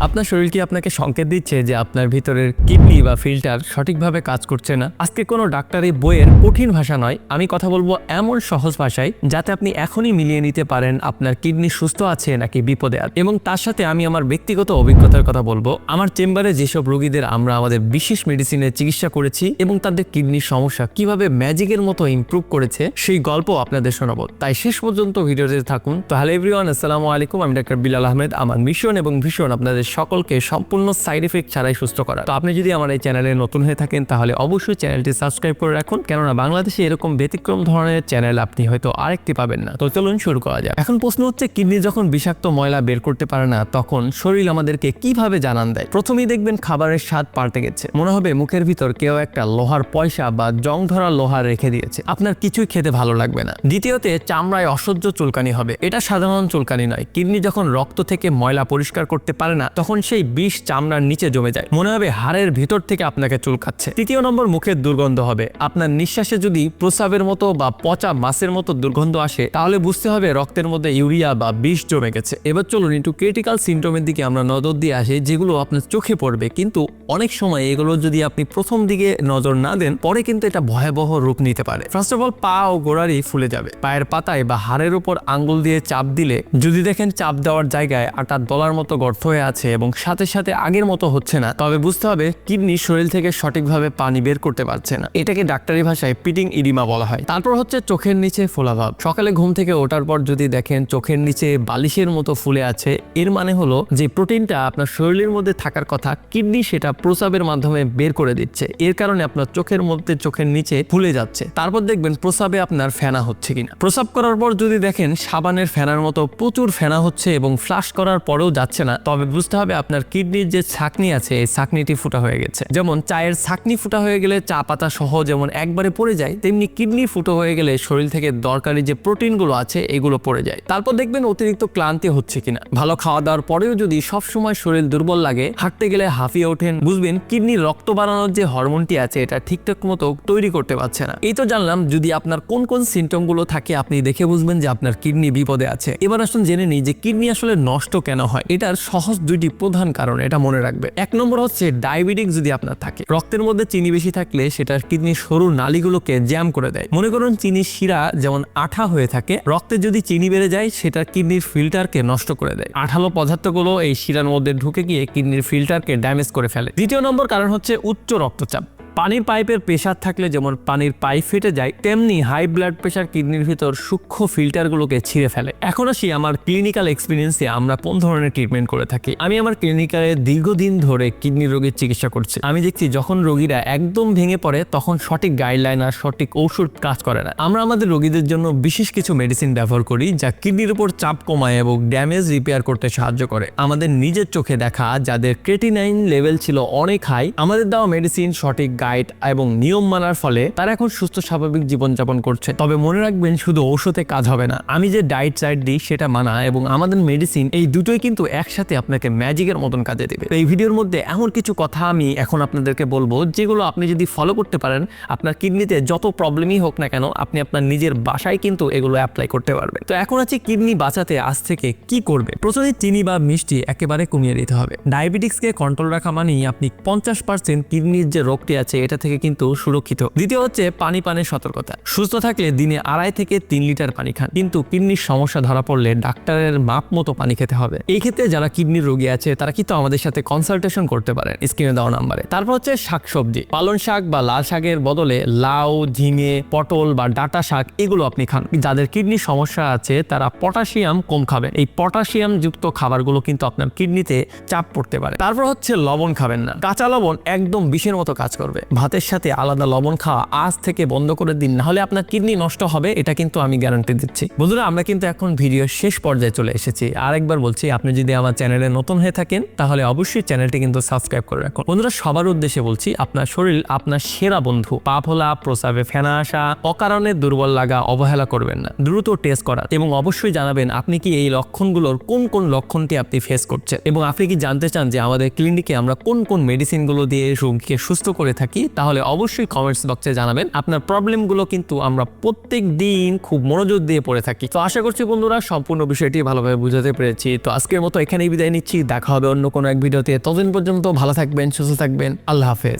আপনার শরীর কি আপনাকে সংকেত দিচ্ছে যে আপনার ভিতরের কিডনি বা ফিল্টার সঠিকভাবে কাজ করছে না? আজকে কোনো ডাক্তারি বইয়ের কঠিন ভাষা নয়। আমি কথা বলব এমন সহজ ভাষায় যাতে আপনি এখনই মিলিয়ে নিতে পারেন আপনার কিডনি সুস্থ আছে নাকি বিপদে আছে। এবং তার সাথে আমি আমার ব্যক্তিগত অভিজ্ঞতার কথা বলব। আমার চেম্বারে যেসব রোগীদের আমরা আমাদের বিশেষ মেডিসিনের চিকিৎসা করেছি এবং তাদের কিডনির সমস্যা কীভাবে ম্যাজিকের মতো ইমপ্রুভ করেছে, সেই গল্প আপনাদের শোনাবো। তাই শেষ পর্যন্ত ভিডিওতে থাকুন। তো হ্যালো এভরিওয়ান, আসসালামু আলাইকুম। আমি ডাক্তার বিলাল আহমেদ। আমার মিশন এবং ভীষণ আপনাদের সকলকে সম্পূর্ণ সাইড এফেক্ট ছাড়াই সুস্থ করা। তো আপনি যদি আমার এই চ্যানেলে নতুন হয়ে থাকেন, তাহলে অবশ্যই চ্যানেলটি সাবস্ক্রাইব করে রাখুন। কেননা বাংলাদেশে এরকম ব্যতিক্রম ধরনের চ্যানেল আপনি হয়তো আরেকটি পাবেন না। তো চলুন শুরু করা যাক। এখন প্রশ্ন হচ্ছে, কিডনি যখন বিষাক্ত ময়লা বের করতে পারে না, তখন শরীর আমাদেরকে কীভাবে জানান দেয়? প্রথমেই দেখবেন খাবারের স্বাদ পাল্টে গেছে। মনে হবে মুখের ভিতর কেউ একটা লোহার পয়সা বা জং ধরা লোহা রেখে দিয়েছে। আপনার কিছুই খেতে ভালো লাগবে না। দ্বিতীয়তে, চামড়ায় অসহ্য চুলকানি হবে। এটা সাধারণ চুলকানি নয়। কিডনি যখন রক্ত থেকে ময়লা পরিষ্কার করতে পারে না তখন সেই বিষ চামড়ার নিচে জমে যায়। মনে হবে হাড়ের ভিতর থেকে আপনাকে চুল খাচ্ছে। তৃতীয় নম্বর, মুখের দুর্গন্ধ হবে। আপনার নিঃশ্বাসে যদি প্রস্রাবের মতো বা পচা মাছের মতো দুর্গন্ধ আসে, তাহলে বুঝতে হবে রক্তের মধ্যে ইউরিয়া বা বিষ জমে গেছে। এবার চলুন একটু ক্রিটিক্যাল সিমটমের দিকে আমরা নজর দিয়ে আসি, যেগুলো আপনার চোখে পড়বে। কিন্তু অনেক সময় এগুলো যদি আপনি প্রথম দিকে নজর না দেন, পরে কিন্তু এটা ভয়াবহ রূপ নিতে পারে। ফার্স্ট অফ অল পা ও গোড়ারি ফুলে যাবে। পায়ের পাতায় বা হাড়ের উপর আঙ্গুল দিয়ে চাপ দিলে, যদি দেখেন চাপ দেওয়ার জায়গায় আটা দলার মতো গর্ত হয়ে আছে এবং সাথে সাথে আগের মতো হচ্ছে না। তবে বুঝতে হবে, কিডনি শরীর থেকে সঠিকভাবে পানি বের করতে পারছে না। এটাকে ডাক্তারি ভাষায় পিটিং ইডিমা বলা হয়। তারপর হচ্ছে চোখের নিচে ফোলাভাব সকালে ঘুম থেকে ওঠার পর যদি দেখেন চোখের নিচে বালিশের মতো ফুলে আছে, এর মানে হলো যে প্রোটিনটা আপনার শরীরের মধ্যে থাকার কথা কিডনি সেটা প্রস্রাবের মাধ্যমে বের করে দিচ্ছে। এর কারণে আপনার চোখের মধ্যে চোখের নিচে ফুলে যাচ্ছে। তারপর দেখবেন প্রস্রাবে আপনার ফেনা হচ্ছে কিনা। প্রস্রাব করার পর যদি দেখেন সাবানের ফেনার মতো প্রচুর ফেনা হচ্ছে এবং ফ্লাশ করার পরেও যাচ্ছে না। তবে বুঝতে হবে আপনার কিডনির যে ছাকনি আছে, এই ছাকনিটি ফুটা হয়ে গেছে। যেমন চায়ের ছাকনি ফুটা হয়ে গেলে চা পাতা সহ যেমন একবারে পড়ে যায়, তেমনি কিডনি ফুটো হয়ে গেলে শরীর থেকে দরকারি যে প্রোটিনগুলো আছে, এগুলো পড়ে যায়। তারপর দেখবেন অতিরিক্ত ক্লান্তি হচ্ছে কিনা। ভালো খাওয়া দাওয়ার পরেও যদি সব সময় শরীর দুর্বল লাগে, হাঁটতে গেলে হাঁফিয়ে ওঠেন, বুঝবেন কিডনি রক্ত বাড়ানোর যে হরমোনটি আছে, এটা ঠিকঠাক মতো তৈরি করতে পারছে না। এই তো জানলাম, যদি আপনার কোন কোন সিমটমগুলো থাকে, আপনি দেখে বুঝবেন যে আপনার কিডনি বিপদে আছে। এবার আসুন জেনে নিই যে কিডনি আসলে নষ্ট কেন হয়। এটার সহজ দুইটি প্রধান কারণ এটা মনে রাখবে। এক নম্বর হচ্ছে ডায়াবেটিক যদি আপনার থাকে, রক্তের মধ্যে চিনি বেশি থাকলে সেটা কিডনির সরু নালীগুলোকে জ্যাম করে দেয়। মনে করুন চিনির শিরা যেমন আঠা হয়ে থাকে, রক্তে যদি চিনি বেড়ে যায় সেটা কিডনির ফিল্টারকে নষ্ট করে দেয়। আঠালো পদার্থগুলো এই শিরার মধ্যে ঢুকে গিয়ে কিডনির ফিল্টারকে ড্যামেজ করে ফেলে। দ্বিতীয় নম্বর কারণ হচ্ছে উচ্চ রক্তচাপ। পানির পাইপের প্রেশার থাকলে যেমন পানির পাইপ ফেটে যায়, তেমনি হাই ব্লাড প্রেশার কিডনির ভিতর সূক্ষ্ম ফিল্টারগুলোকে ছিঁড়ে ফেলে। এখন আসি আমার ক্লিনিক্যাল এক্সপিরিয়েন্সে আমরা কোন ধরনের ট্রিটমেন্ট করে থাকি? আমি আমার ক্লিনিকালে দীর্ঘদিন ধরে কিডনি রোগীর চিকিৎসা করছি। আমি দেখছি যখন রোগীরা একদম ভেঙে পড়ে, তখন সঠিক গাইডলাইন আর সঠিক ঔষধ কাজ করে না। আমরা আমাদের রোগীদের জন্য বিশেষ কিছু মেডিসিন ব্যবহার করি, যা কিডনির উপর চাপ কমায় এবং ড্যামেজ রিপেয়ার করতে সাহায্য করে। আমাদের নিজের চোখে দেখা, যাদের ক্রেটিনাইন লেভেল ছিল অনেক হাই, আমাদের দেওয়া মেডিসিন সঠিক গাইড এবং নিয়ম মানার ফলে তারা এখন সুস্থ স্বাভাবিক জীবনযাপন করছে। তবে মনে রাখবেন, শুধু ঔষধে কাজ হবে না। আমি যে ডায়েট চাইট দিই, সেটা মানা এবং আমাদের মেডিসিন এই দুটোই কিন্তু একসাথে আপনাকে ম্যাজিকের মতন কাজে দেবে। এই ভিডিওর মধ্যে এমন কিছু কথা আমি এখন আপনাদেরকে বলব, যেগুলো আপনি যদি ফলো করতে পারেন, আপনার কিডনিতে যত প্রবলেমই হোক না কেন, আপনি আপনার নিজের বাসায় কিন্তু এগুলো অ্যাপ্লাই করতে পারবেন। তো এখন আছে কিডনি বাঁচাতে, আজ থেকে কি করবে? প্রথমে চিনি বা মিষ্টি একেবারে কমিয়ে দিতে হবে। ডায়াবেটিক্সকে কন্ট্রোল রাখা মানেই আপনি পঞ্চাশ পার্সেন্ট কিডনির যে রোগটি আছে এটা থেকে কিন্তু সুরক্ষিত। দ্বিতীয় হচ্ছে পানি পানের সতর্কতা। সুস্থ থাকলে দিনে আড়াই থেকে তিন লিটার পানি খান। কিন্তু কিডনির সমস্যা ধরা পড়লে ডাক্তারের মাপ মতো পানি খেতে হবে। এই ক্ষেত্রে যারা কিডনির রোগী আছে, তারা কিন্তু আমাদের সাথে কনসালটেশন করতে পারেন স্ক্রিনে দেওয়া নাম্বারে। তারপর হচ্ছে শাকসবজি। পালন শাক বা লাল শাকের বদলে লাউ, ঝিঙে, পটল বা ডাটা শাক, এগুলো আপনি খান। যাদের কিডনির সমস্যা আছে, তারা পটাশিয়াম কম খাবেন। এই পটাশিয়াম যুক্ত খাবারগুলো কিন্তু আপনার কিডনিতে চাপ পড়তে পারে। তারপর হচ্ছে লবণ খাবেন না। কাঁচা লবণ একদম বিষের মতো কাজ করবে। ভাতের সাথে আলাদা লবণ খাওয়া আজ থেকে বন্ধ করে দিন না হলে আপনার কিডনি নষ্ট হবে, এটা কিন্তু আমি গ্যারান্টি দিচ্ছি। বন্ধুরা, আমরা কিন্তু এখন ভিডিও শেষ পর্যায়ে চলে এসেছি। আরেকবার বলছি, আপনি যদি আমার চ্যানেলে নতুন হয়ে থাকেন, তাহলে অবশ্যই চ্যানেলটি কিন্তু সাবস্ক্রাইব করে রাখুন। বন্ধুরা, সবার উদ্দেশ্যে বলছি, আপনার শরীর, আপনার সেরা বন্ধু পা ফোলা প্রসাবে ফেনা আসা, অকারণে দুর্বল লাগা, অবহেলা করবেন না। দ্রুত টেস্ট করা এবং অবশ্যই জানাবেন, আপনি কি এই লক্ষণগুলোর কোন কোন লক্ষণটি আপনি ফেস করছেন? এবং আপনি কি জানতে চান যে আমাদের ক্লিনিকে আমরা কোন কোন মেডিসিনগুলো দিয়ে রোগীকে সুস্থ করে থাকি? থাকি, তাহলে অবশ্যই কমেন্টস বক্সে জানাবেন। আপনার প্রবলেমগুলো কিন্তু আমরা প্রত্যেক দিন খুব মনোযোগ দিয়ে পড়ে থাকি। তো আশা করছি বন্ধুরা, সম্পূর্ণ বিষয়টি ভালোভাবে বুঝাতে পেরেছি। তো আজকের মতো এখানেই বিদায় নিচ্ছি। দেখা হবে অন্য কোনো এক ভিডিওতে। ততদিন পর্যন্ত ভালো থাকবেন, সুস্থ থাকবেন। আল্লাহ হাফেজ।